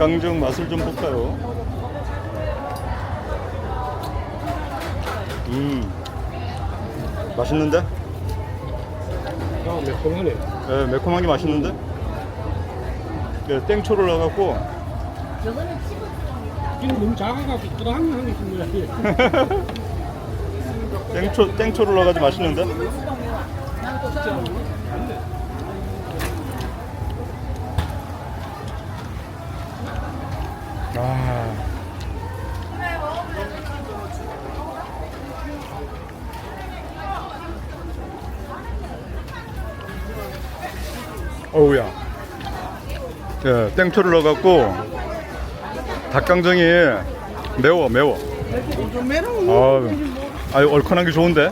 닭강정 맛을 좀 볼까요? 음, 맛있는데? 아, 매콤하네. 네, 매콤한 게 맛있는데? 네, 땡초를 넣어갖고 지금 너무 작아가지고 또한 한개 있는 거야. 땡초 땡초를 넣어가지고 맛있는데? 어우야. 예, 땡초를 넣어갖고 닭강정이 매워 매워. 좀 매워. 아, 아유 얼큰한 게 좋은데.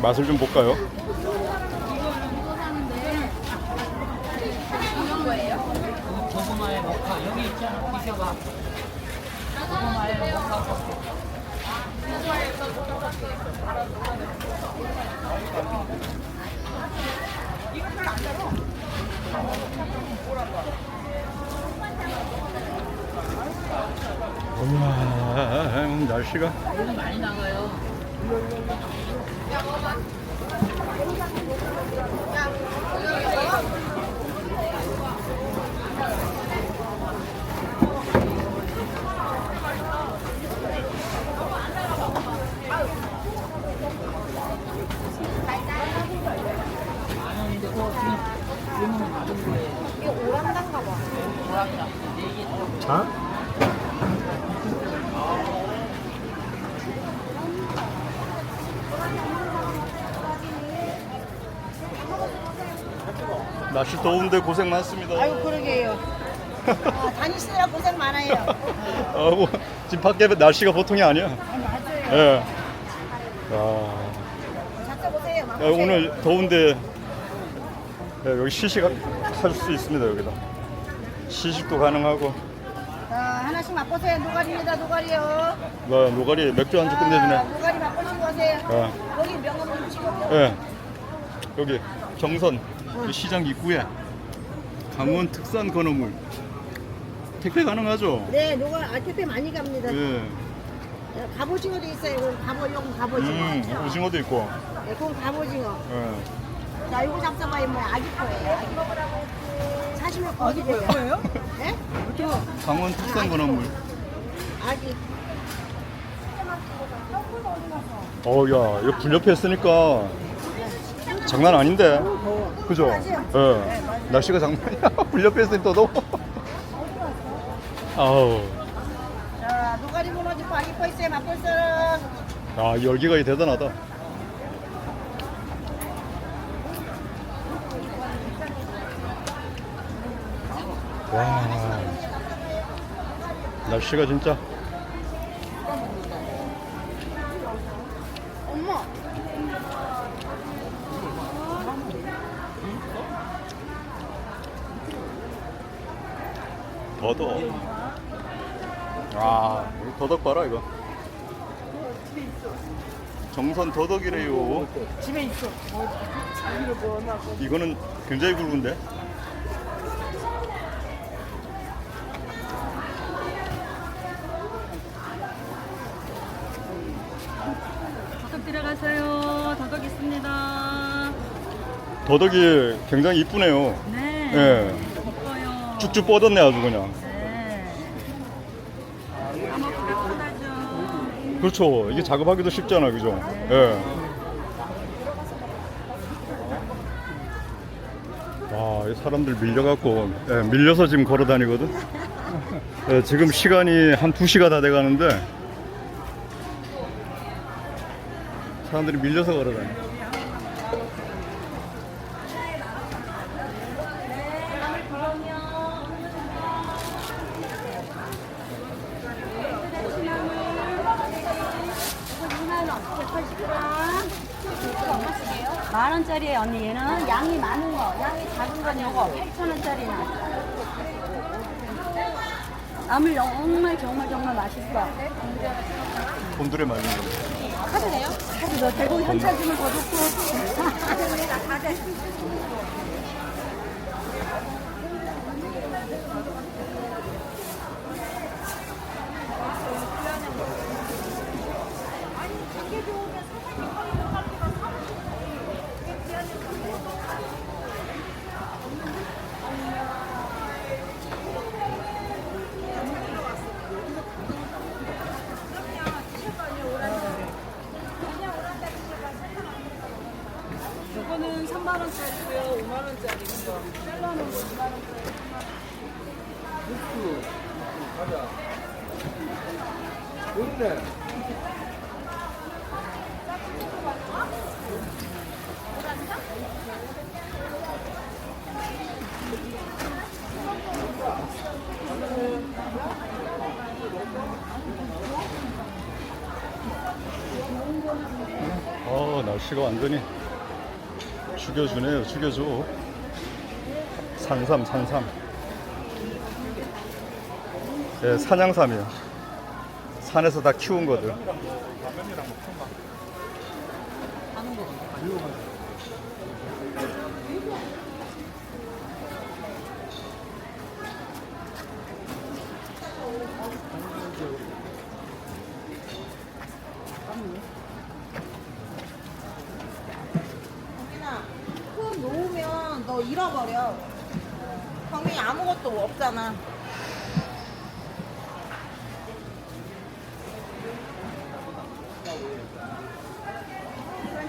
맛을 좀 볼까요? 고구마에 모카 여기 있잖아 비벼봐 고구마에 모카 우와, 날씨가 많이 나가요 만 원인데 그거 지금 주문을 받은 거예요 이게 오란단가 봐 오란단 네개 자? 날씨 더운데 고생 많습니다. 아유 그러게요. 아, 다니시느라 고생 많아요. 아이고, 지금 밖에 날씨가 보통이 아니야. 아, 맞아요. 예. 아, 잠깐 보세요. 야. 오늘 더운데 예, 여기 시식 할수 있습니다 여기다. 시식도 가능하고 자, 하나씩 맛보세요. 노가리입니다. 노가리요. 뭐 노가리 맥주 자, 끝내주네. 노가리 맛보시고 가세요. 아, 여기 명함 찍어요. 예. 여기 경선 이 시장 입구에 강원 특산 건어물 택배 가능하죠? 네, 노가 알테페 많이 갑니다. 예. 네, 갑오징어도 있어요. 이건 갑오, 이건 갑오징어. 음, 오징어도 있고. 네, 그건 갑오징어. 예. 자, 이거 잡숴봐요. 뭐 아기 거예요. 아기 거. 사시면 아기 거예요? 네? 강원 특산 건어물. 아기. 어, 야, 이거 불 옆에 있으니까 장난 아닌데. 그죠? 예. 날씨가 장난이야. 불 옆에 있으니까 더 더워. 아우. 자, 아기 거 있어요. 맛볼 사람. 아, 이 열기가 대단하다. 와. 날씨가 진짜. 더더. 아, 이 더덕 봐라 이거. 정선 더덕이래요. 집에 있어. 자기를 뭐 이거는 굉장히 굵은데. 더덕 들어가세요 더덕 있습니다 더덕이 굉장히 이쁘네요. 네 예. 쭉쭉 뻗었네 아주 그냥. 그렇죠. 이게 작업하기도 쉽잖아, 그죠? 예. 와, 이 사람들 밀려갖고, 예, 밀려서 지금 걸어 다니거든? 예, 지금 시간이 한 2시가 다 돼 가는데, 사람들이 밀려서 걸어 다 니. 만 원짜리에 언니 얘는 양이 많은 거, 양이 작은 건 요거 8천 원짜리는. 나물 정말 정말 정말 맛있어. 곤드레 말린 거. 카드도 되고 현찰 주면 더 좋고. Oh, 날씨가 완전히 죽여주네요. 죽여줘. 산삼 산삼. 예, 산양삼이요. 산에서 다 키운 거들 경민아, 흙 놓으면 너 잃어버려. 경민이 아무 것도 없잖아.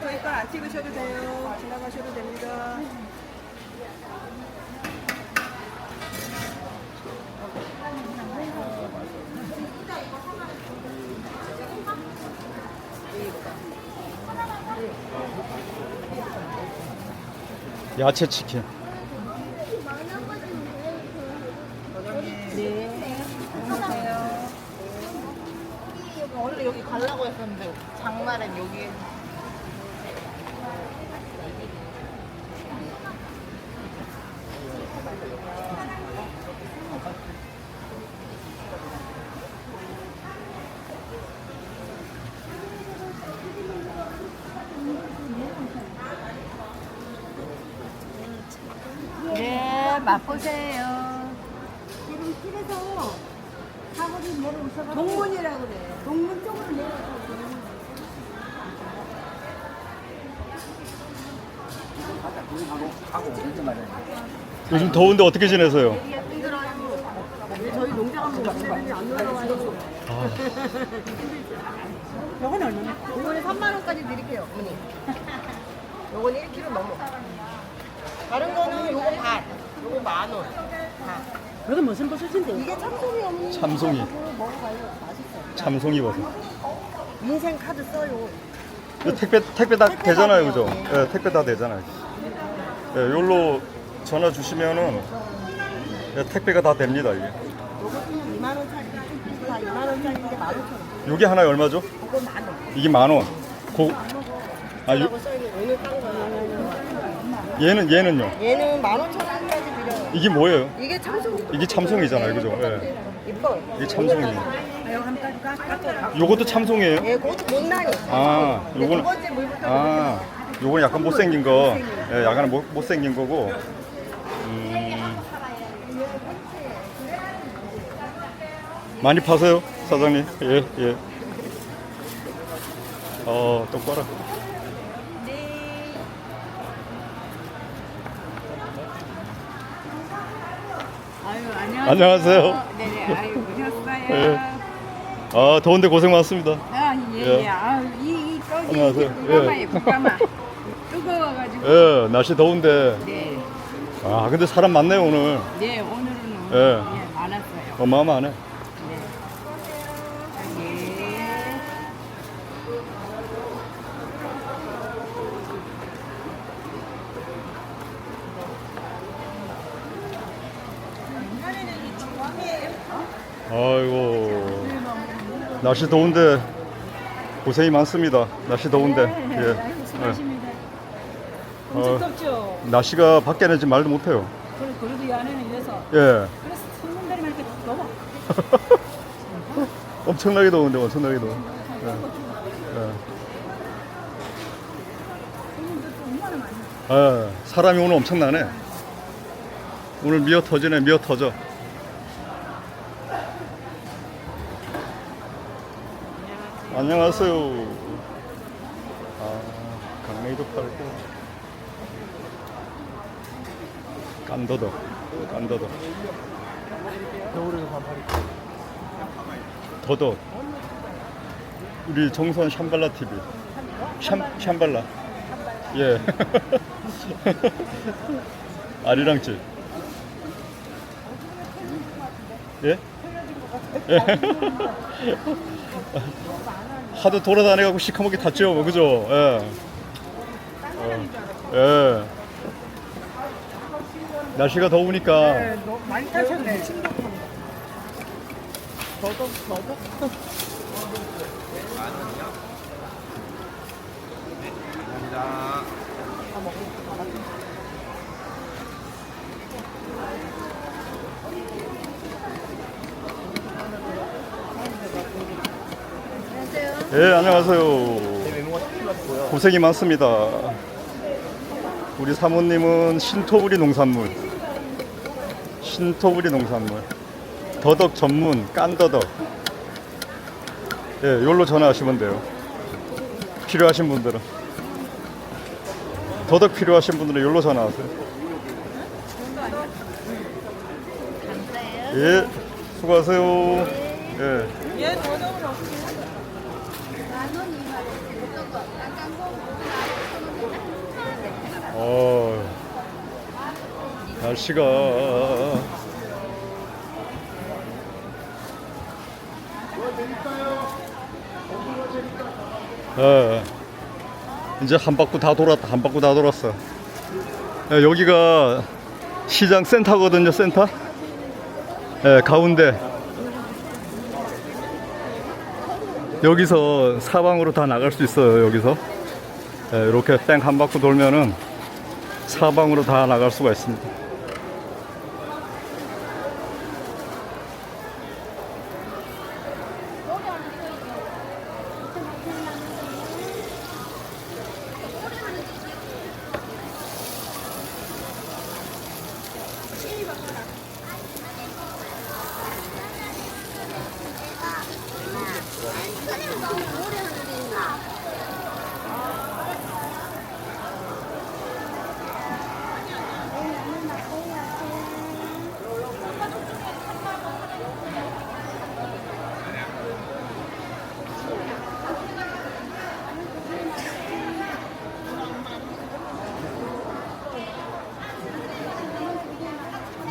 저희 걸안 찍으셔도 돼요. 지나가셔도 됩니다. 야채 치킨 원래 여기 가려고 했었는데 장날엔 여기 네, 맛보세요. 지금 길에서 사거리 웃어가 동문이라고 그래. 동문 쪽으로 내려가. 요즘 더운데 어떻게 지내세요? 저희 농장 한번 왔더니 안 놀러와요. 요거는 얼마나? 요거는 3만 원까지 드릴게요, 어머니. 요거는 1kg 넘어. 다른 거는 요거 반, 요거 만 원. 그래도 무슨 버섯인데? 이게 참송이 어머니. 참송이. 먹어봐요, 맛있어요. 참송이 버섯 인생 카드 써요. 이거 택배 택배 다 택배 되잖아요 그죠? 예, 택배 다 되잖아요 예, 여기로 전화 주시면은 예, 택배가 다 됩니다 이게 요거는 2만 원짜리, 다 2만 원짜리인데 15,000원. 요게 하나 얼마죠? 그거 만 원. 이게 만 원 고... 아, 요, 써있는 오늘 딴 거예요. 얘는 얘는요? 얘는 15,000원까지 드려요. 이게 뭐예요? 이게 참송. 이게 참송이잖아요 그죠? 예. 이뻐요. 이게 참송이 요것도 참송이에요? 예, 그것도 못나니. 아, 두 요거는 번째 물부터 아, 요건 약간 못생긴 거, 예, 약간 못, 못생긴 거고. 음. 많이 파세요, 사장님? 예, 예. 어, 똑바로. 아유, 안녕하세요. 안녕하세요. 네네, 아유, 오셨어요. 예. 아, 더운데 고생 많습니다. 아, 예, 예. 예. 아유, 이, 이 떡이 안녕하세요. 국가마에 예. 국가마. 뜨거워가지고. 예, 날씨 더운데. 네. 아, 근데 사람 많네요, 오늘. 네, 오늘은 예. 예, 많았어요. 어마어마하네. 네. 날씨 더운데 고생이 많습니다. 날씨 더운데. 네, 예. 네, 네. 아이고, 수고하십니다. 엄청 어, 덥죠? 날씨가 밖에는 지금 말도 못해요. 그래도 이 안에는 이래서. 예. 그래서 손님들이 이렇게 넘어. 엄청나게 더운데, 엄청나게 더워. 예. 예. 아, 사람이 오늘 엄청나네. 오늘 미어 터지네, 미어 터져. 안녕하세요. 아, 강냉이도 팔고. 깐더더, 깐더더. 더더. 우리 정선 샴발라 TV. 샴, 샴발라. 예. 아리랑집. 예? 예. 하도 돌아다녀갖고 시커멓게 탔죠, 뭐, 그죠? 예. 어, 예. 날씨가 더우니까 많이 타셨네. 예, 안녕하세요. 고생이 많습니다. 우리 사모님은 신토부리 농산물. 신토부리 농산물. 더덕 전문 깐더덕. 예, 여기로 전화하시면 돼요. 필요하신 분들은. 더덕 필요하신 분들은 여기로 전화하세요. 예, 수고하세요. 예. 어, 날씨가 예, 이제 한 바퀴 다 돌았다. 한 바퀴 다 돌았어. 예, 여기가 시장 센터거든요. 센터. 예, 가운데. 여기서 사방으로 다 나갈 수 있어요. 여기서. 예, 이렇게 땡 한 바퀴 돌면은 사방으로 다 나갈 수가 있습니다.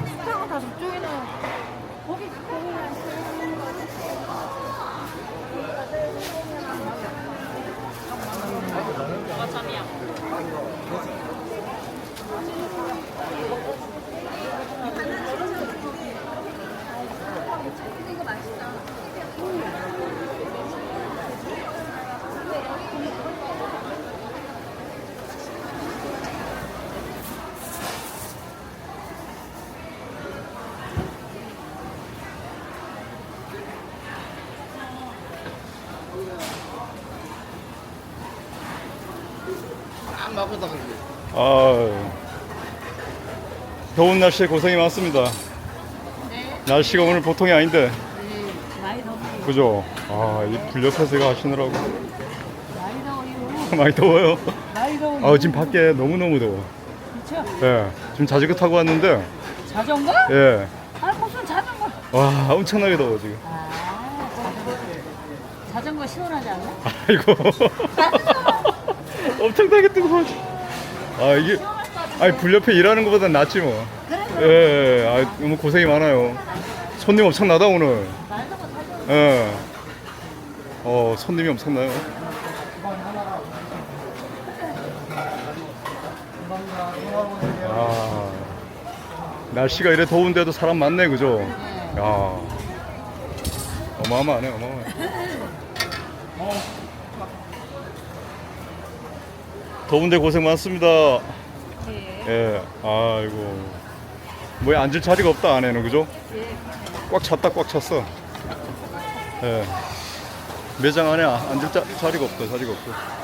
식당은 다 저쪽에는 거기 아, 더운 날씨에 고생이 많습니다. 날씨가 오늘 보통이 아닌데. 많이 더워요. 그죠? 아, 이 불옆에서 하시느라고 많이 더워요. 많이 더워요. 많이 더워요. 아, 지금 밖에 너무너무 더워. 그렇죠? 예. 지금 자전거 타고 왔는데, 자전거? 예. 아 무슨 자전거? 와, 엄청나게 더워, 지금. 아 자전거. 자전거 시원하지 않나? 아이고. 엄청나게 뜨거워. 아, 이게, 아니, 불 옆에 일하는 것보다 낫지 뭐. 예, 아, 너무 고생이 많아요. 손님 엄청나다, 오늘. 예. 어, 손님이 엄청나요. 아, 날씨가 이래 더운데도 사람 많네, 그죠? 야, 어마어마하네, 어마어마해. 더운데 고생 많습니다. 예, 아이고. 뭐야, 앉을 자리가 없다, 안에는, 그죠? 꽉 찼다, 꽉 찼어. 예. 매장 안에 앉을 자, 자리가 없다, 자리가 없어.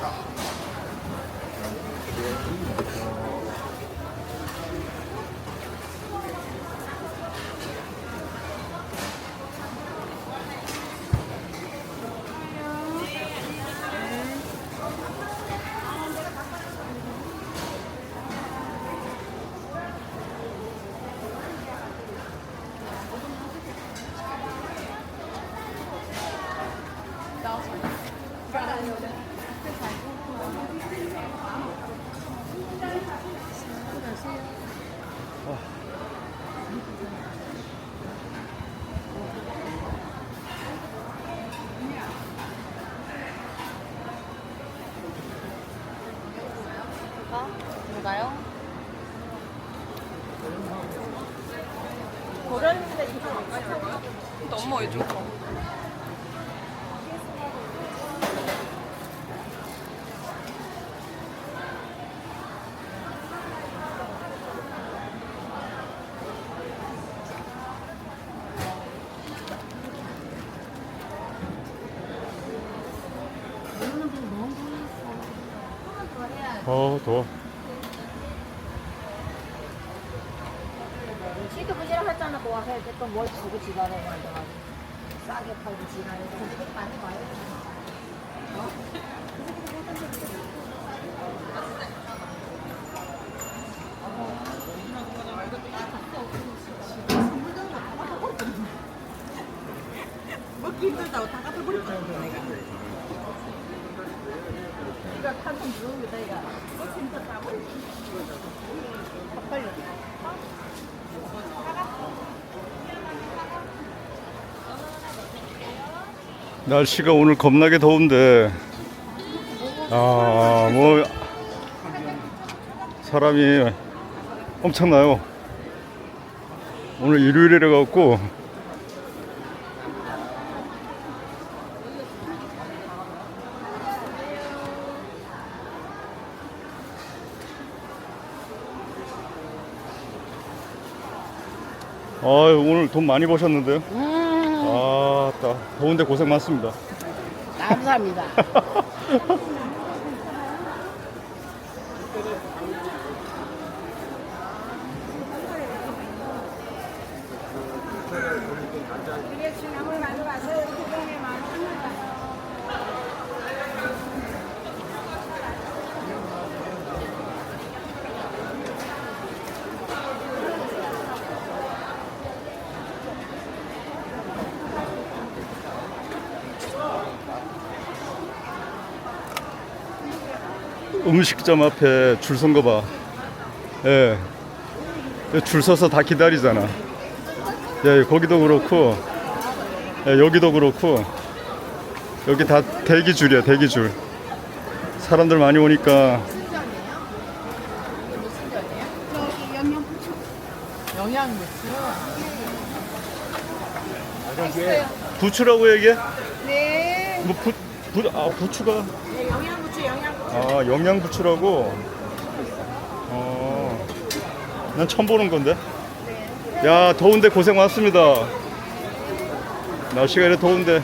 大。 들어가요? 너무 이쪽 거. 어 더워 지금 그지랑 했잖아. 그 와서 이렇게 또뭘 주고 지가라고 앉아가지고. 싸게 팔고 지가래. 그렇게 많이 봐요. 먹기 힘들다고 다 갖다 버릴 거야 내가. 이거 한번 주는 거다 이거. 먹기 힘들다 버릴 빨리. 날씨가 오늘 겁나게 더운데. 아 뭐 사람이 엄청나요. 오늘 일요일이라 갖고. 아 오늘 돈 많이 버셨는데요 아따 더운데 고생 많습니다 감사합니다. 음식점 앞에 줄 선 거 봐. 예. 줄 서서 다 기다리잖아. 예, 거기도 그렇고, 예, 여기도 그렇고, 여기 다 대기 줄이야, 대기 줄. 사람들 많이 오니까, 영양부츠. 부추라고 얘기해? 네. 뭐, 부, 부, 아, 부추가, 아, 영양부추라고? 어, 난 처음 보는 건데. 야, 더운데 고생 많습니다. 날씨가 이래 더운데.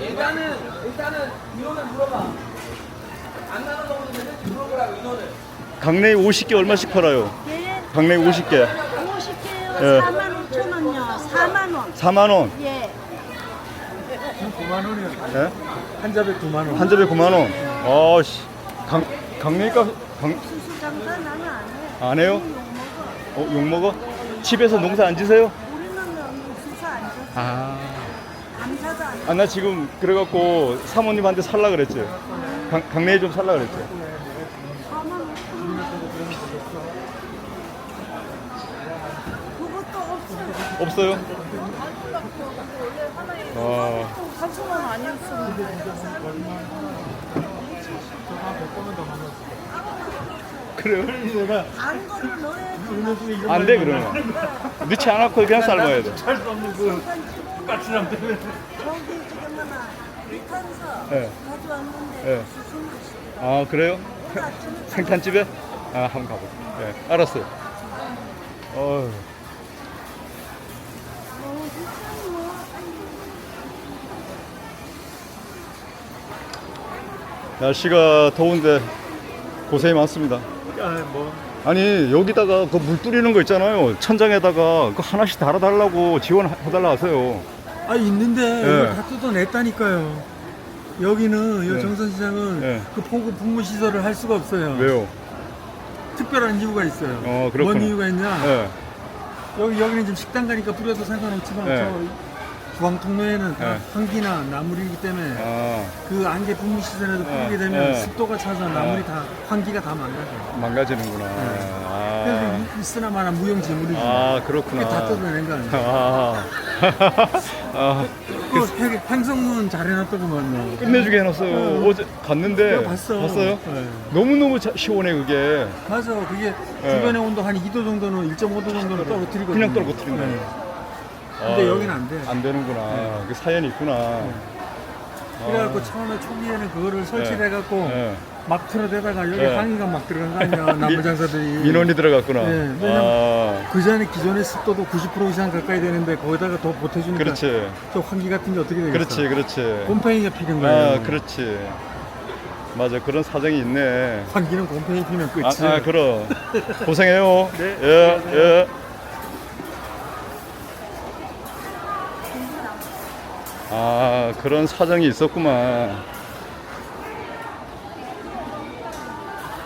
일단은 일단은 인원을 물어봐. 안 나는 거 보면 물어보라고 인원을. 강냉이 50개 얼마씩 팔아요? 예. 강냉이 50개. 50개요. 예. 4만 5천 원요. 4만 원. 4만 원. 예. 9만 원이요. 예? 한 잡에 9만 원. 한 접에 9만 원. 아, 씨. 강 강냉이 값 강, 수수 장사 나는 안 해. 안 해요? 어, 욕 먹어? 집에서 농사 안 지세요? 우리는 수수 안 줘. 아. 감사도 안 해. 아, 나 지금 그래 갖고 사모님한테 살라 그랬지. 강, 강냉이 좀 살라 그랬지. 4만 5천 원. 그것도 없어. 없어요? 아. 3천 원 아니었으면 그래요? 단 거를 넣어야지. 안 돼, 그러면. 넣지 않고 그냥 삶아야 돼. 할수 없는 그 까칠함 때문에. 저기 지금 하나 비탄서 예. 가져왔는데 예. 수수 맛이. 아, 그래요? 오늘 아침에 생탄집에? 아, 한번 가볼게. 예, 알았어요. 어 너무 비싸요. 날씨가 더운데 고생이 많습니다. 아, 뭐. 아니, 여기다가 그물 뿌리는 거 있잖아요. 천장에다가 그 하나씩 달아달라고 지원해달라 하세요. 아 있는데 예. 이걸 다 뜯어냈다니까요. 여기는 여 네. 정선시장은 네. 그 포구 분무 시설을 할 수가 없어요. 왜요? 특별한 이유가 있어요. 어, 그렇구나. 뭔 이유가 있냐? 예. 여기 여기는 지금 식당 가니까 뿌려도 상관없지만 네. 저 주황통로에는 다 네. 황기나 나물이기 때문에 아, 그 안개 분무 뿌리게 네. 되면 네. 습도가 차서 나물이 다 황기가 다 망가져. 망가지는구나. 그래서 아, 이- 있으나 마나 무용지물이지. 아 그렇구나. 그게 다 뜯어낸 거 아니야? 아, 아, 그 횡- 횡성문 잘 해놨더구만 너. 끝내주게 해놨어요. 어. 어제 갔는데 내가 봤어. 봤어 요? 네. 너무너무 자- 시원해 그게. 맞아. 그게 네. 주변의 온도 한 2도 정도는 1.5도 정도는 떨어뜨리거든. 그냥 떨어뜨린다. 네. 근데 아, 여기는 안 돼. 안 되는구나. 그 사연이 있구나. 그래갖고 처음에 초기에는 그거를 설치를 해갖고 예. 막 틀어대다가 여기 네. 항의가 막 들어간 거 아니야 나무 장사들이 민원이 들어갔구나. 네, 아, 그 전에 기존의 습도도 90% 이상 가까이 되는데 거기다가 더 보태주니까 그렇지. 저 환기 같은 게 어떻게 되겠어 그렇지, 그렇지. 곰팡이가 피는 거예요 아, 그렇지. 맞아, 그런 사정이 있네. 환기는 곰팡이 피면 아, 끝이지 아 그럼. 고생해요. 네. 예, 예. 아, 그런 사정이 있었구만.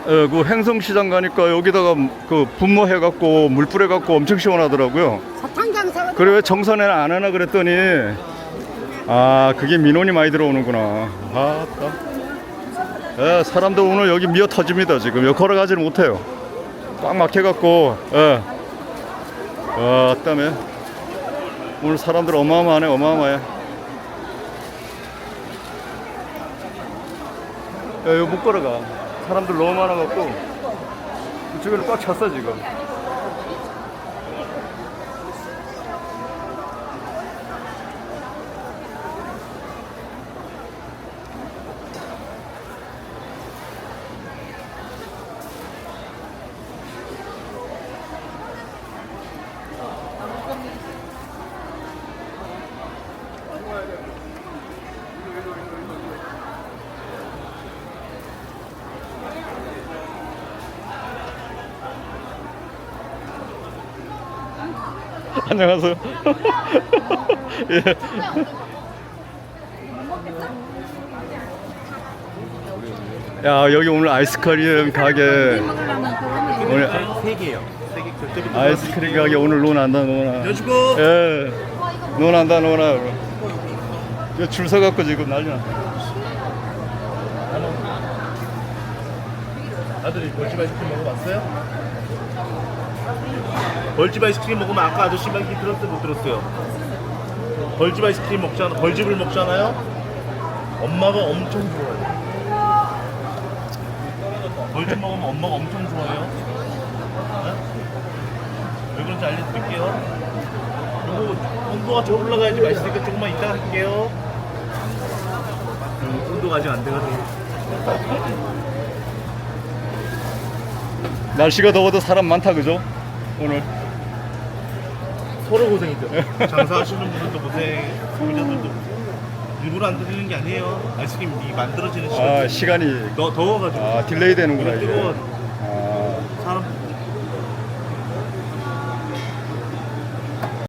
예, 그 행성시장 가니까 여기다가 그 분모해갖고 물 뿌려갖고 엄청 시원하더라고요. 그래 왜 정선에는 안 하나 그랬더니 아 그게 민원이 많이 들어오는구나. 아따. 예, 사람들 오늘 여기 미어 터집니다 지금 여기 걸어가지를 못해요. 꽉 막혀갖고 예. 와 땀에 오늘 사람들 어마어마하네 어마어마해. 야, 이거 못 걸어가. 사람들 너무 많아갖고 이쪽에는 꽉 찼어 지금. 안녕하세요. 예. 야 여기 오늘 아이스크림 가게 오늘 세 개요. 세개 결제비. 아이스크림 가게 오늘 논한다 논아. 여시고. 예. 논한다 논아. 이거 줄 서갖고 지금 난리나. 아들이 벌집 아이스크림 먹어봤어요? 벌집 아이스크림 먹으면 아까 아저씨 말기 들었어요? 못 들었어요? 벌집 아이스크림 먹잖아. 벌집을 먹잖아요. 엄마가 엄청 좋아해요. 벌집 먹으면 엄마가 엄청 좋아해요. 네? 왜 그런지 알려드릴게요. 그리고 온도가 더 올라가야지 맛있으니까 조금만 이따가 할게요. 음, 온도가 아직 안 돼가지고. 날씨가 더워도 사람 많다 그죠? 오늘. 서로 고생이죠. 장사하시는 분들도 고생, 소비자들도 고생. 일부러 안 드리는 게 아니에요. 아이스크림 이 만들어지는 시간. 아 시간이 더 더워가지고. 아 딜레이 되는구나 이게. 뜨거워. 아 사람